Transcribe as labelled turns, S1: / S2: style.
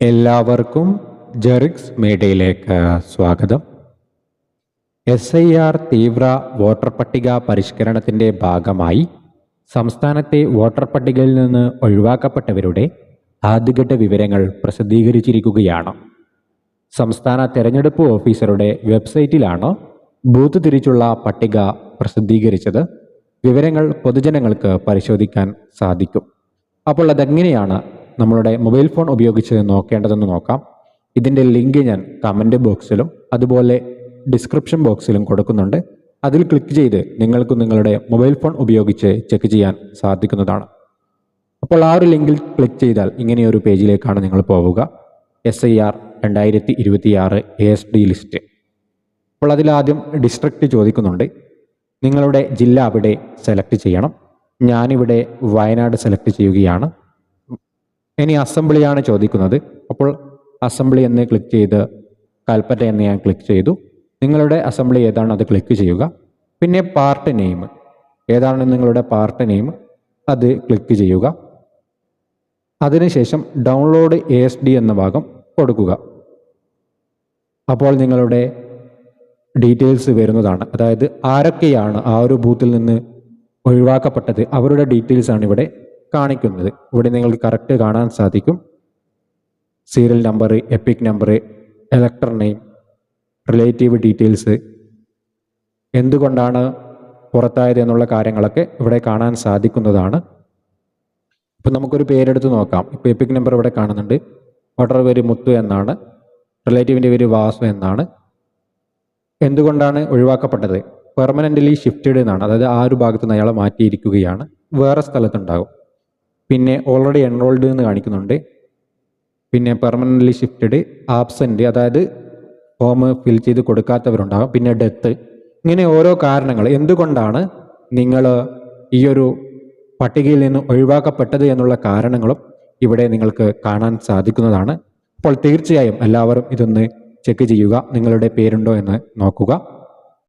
S1: എല്ലാവർക്കും ജെറിക്സ് മീഡിയയിലേക്ക് സ്വാഗതം. എസ് ഐ ആർ തീവ്ര വോട്ടർ പട്ടിക പരിഷ്കരണത്തിന്റെ ഭാഗമായി സംസ്ഥാനത്തെ വോട്ടർ പട്ടികയിൽ നിന്ന് ഒഴിവാക്കപ്പെട്ടവരുടെ ആദ്യഘട്ട വിവരങ്ങൾ പ്രസിദ്ധീകരിച്ചിരിക്കുകയാണ്. സംസ്ഥാന തെരഞ്ഞെടുപ്പ് ഓഫീസറുടെ വെബ്സൈറ്റിലാണ് ബൂത്ത് തിരിച്ചുള്ള പട്ടിക പ്രസിദ്ധീകരിച്ചത്. വിവരങ്ങൾ പൊതുജനങ്ങൾക്ക് പരിശോധിക്കാൻ സാധിക്കും. അപ്പോൾ അതെങ്ങനെയാണ് നമ്മളുടെ മൊബൈൽ ഫോൺ ഉപയോഗിച്ച് നോക്കേണ്ടതെന്ന് നോക്കാം. ഇതിന്റെ ലിങ്ക് ഞാൻ കമന്റ് ബോക്സിലും അതുപോലെ ഡിസ്ക്രിപ്ഷൻ ബോക്സിലും കൊടുക്കുന്നുണ്ട്. അതിൽ ക്ലിക്ക് ചെയ്ത് നിങ്ങൾക്ക് നിങ്ങളുടെ മൊബൈൽ ഫോൺ ഉപയോഗിച്ച് ചെക്ക് ചെയ്യാൻ സാധിക്കുന്നതാണ്. അപ്പോൾ ആ ഒരു ലിങ്കിൽ ക്ലിക്ക് ചെയ്താൽ ഇങ്ങനെയൊരു പേജിലേക്കാണ് നിങ്ങൾ പോവുക. എസ് ഐ ആർ രണ്ടായിരത്തി എസ് ഡി ലിസ്റ്റ് അപ്പോൾ അതിലാദ്യം ഡിസ്ട്രിക്റ്റ് ചോദിക്കുന്നുണ്ട്. നിങ്ങളുടെ ജില്ല അവിടെ സെലക്ട് ചെയ്യണം. ഞാനിവിടെ വയനാട് സെലക്ട് ചെയ്യുകയാണ്. ഇനി അസംബ്ലിയാണ് ചോദിക്കുന്നത്. അപ്പോൾ അസംബ്ലി എന്ന് ക്ലിക്ക് ചെയ്ത് കൽപ്പറ്റ എന്ന് ഞാൻ ക്ലിക്ക് ചെയ്തു. നിങ്ങളുടെ അസംബ്ലി ഏതാണ് അത് ക്ലിക്ക് ചെയ്യുക. പിന്നെ പാർട്ട് നെയിം ഏതാണ് നിങ്ങളുടെ പാർട്ട് നെയിം അത് ക്ലിക്ക് ചെയ്യുക. അതിനുശേഷം ഡൗൺലോഡ് എ എസ് ഡി എന്ന ഭാഗം കൊടുക്കുക. അപ്പോൾ നിങ്ങളുടെ ഡീറ്റെയിൽസ് വരുന്നതാണ്. അതായത് ആരൊക്കെയാണ് ആ ഒരു ബൂത്തിൽ നിന്ന് ഒഴിവാക്കപ്പെട്ടത്? അവരുടെ ഡീറ്റെയിൽസാണ് ഇവിടെ കാണിക്കുന്നത്. ഇവിടെ നിങ്ങൾക്ക് കറക്റ്റ് കാണാൻ സാധിക്കും. Serial number epic number elector name relative details എന്തുകൊണ്ടാണ് പുറത്തായത് എന്നുള്ള കാര്യങ്ങളൊക്കെ ഇവിടെ കാണാൻ സാധിക്കുന്നതാണ്. ഇപ്പം നമുക്കൊരു പേരെടുത്ത് നോക്കാം. ഇപ്പോൾ എപ്പിക് നമ്പർ ഇവിടെ കാണുന്നുണ്ട്. ഓർഡർ പേര് മുത്തു എന്നാണ്. റിലേറ്റീവിന്റെ പേര് വാസു എന്നാണ്. എന്തുകൊണ്ടാണ് ഒഴിവാക്കപ്പെട്ടത്? പെർമനന്റലി ഷിഫ്റ്റഡ് എന്നാണ്. അതായത് ആ ഒരു ഭാഗത്ത് നിന്ന് അയാളെ മാറ്റിയിരിക്കുകയാണ്. വേറെ സ്ഥലത്തുണ്ടാകും. പിന്നെ ഓൾറെഡി എൻറോൾഡ് എന്ന് കാണിക്കുന്നുണ്ട്. പിന്നെ പെർമനന്റ്ലി ഷിഫ്റ്റഡ് ആബ്സെന്റ് അതായത് ഫോം ഫിൽ ചെയ്ത് കൊടുക്കാത്തവരുണ്ടാകും പിന്നെ ഡെത്ത് ഇങ്ങനെ ഓരോ കാരണങ്ങൾ. എന്തുകൊണ്ടാണ് നിങ്ങൾ ഈയൊരു പട്ടികയിൽ നിന്ന് ഒഴിവാക്കപ്പെട്ടത് എന്നുള്ള കാരണങ്ങളും ഇവിടെ നിങ്ങൾക്ക് കാണാൻ സാധിക്കുന്നതാണ്. അപ്പോൾ തീർച്ചയായും എല്ലാവരും ഇതൊന്ന് ചെക്ക് ചെയ്യുക. നിങ്ങളുടെ പേരുണ്ടോ എന്ന് നോക്കുക.